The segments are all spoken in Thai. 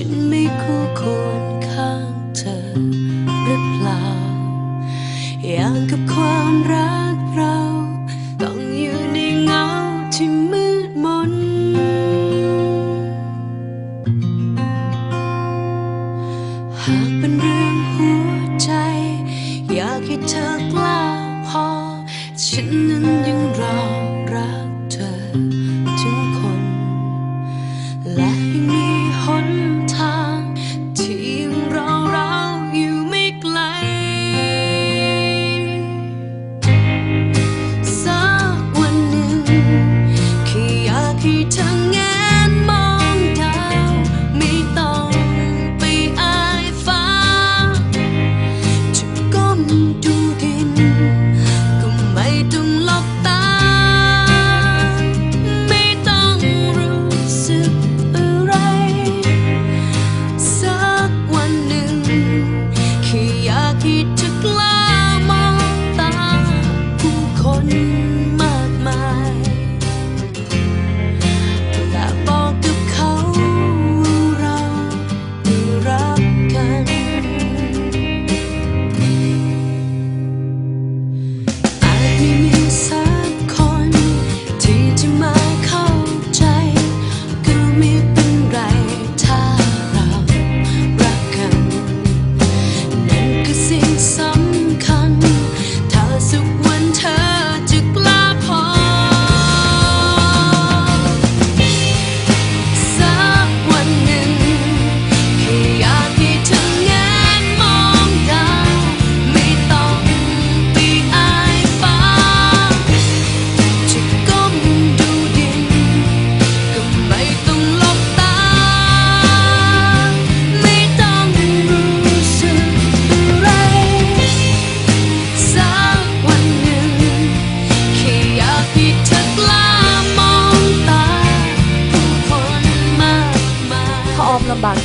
ฉันไม่คู่ควรข้างเธอหรือเปล่า อย่างกับความรักเรา ต้องอยู่ในเงาที่มืดมน หากเป็นเรื่องหัวใจ อยากให้เธอกล้าพอ ฉันนั้นยังรอ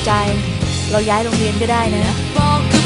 ใจ เราย้ายโรงเรียนก็ได้นะ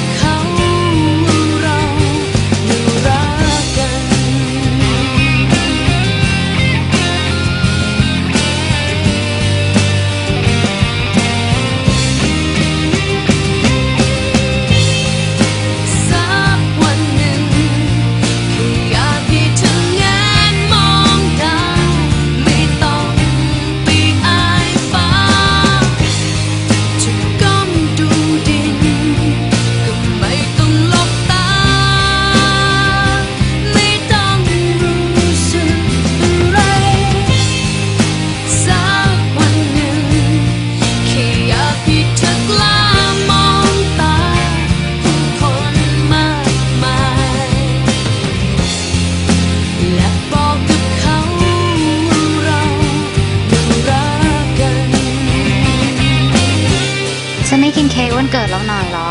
เค้กวันเกิดเราหน่อยหรอ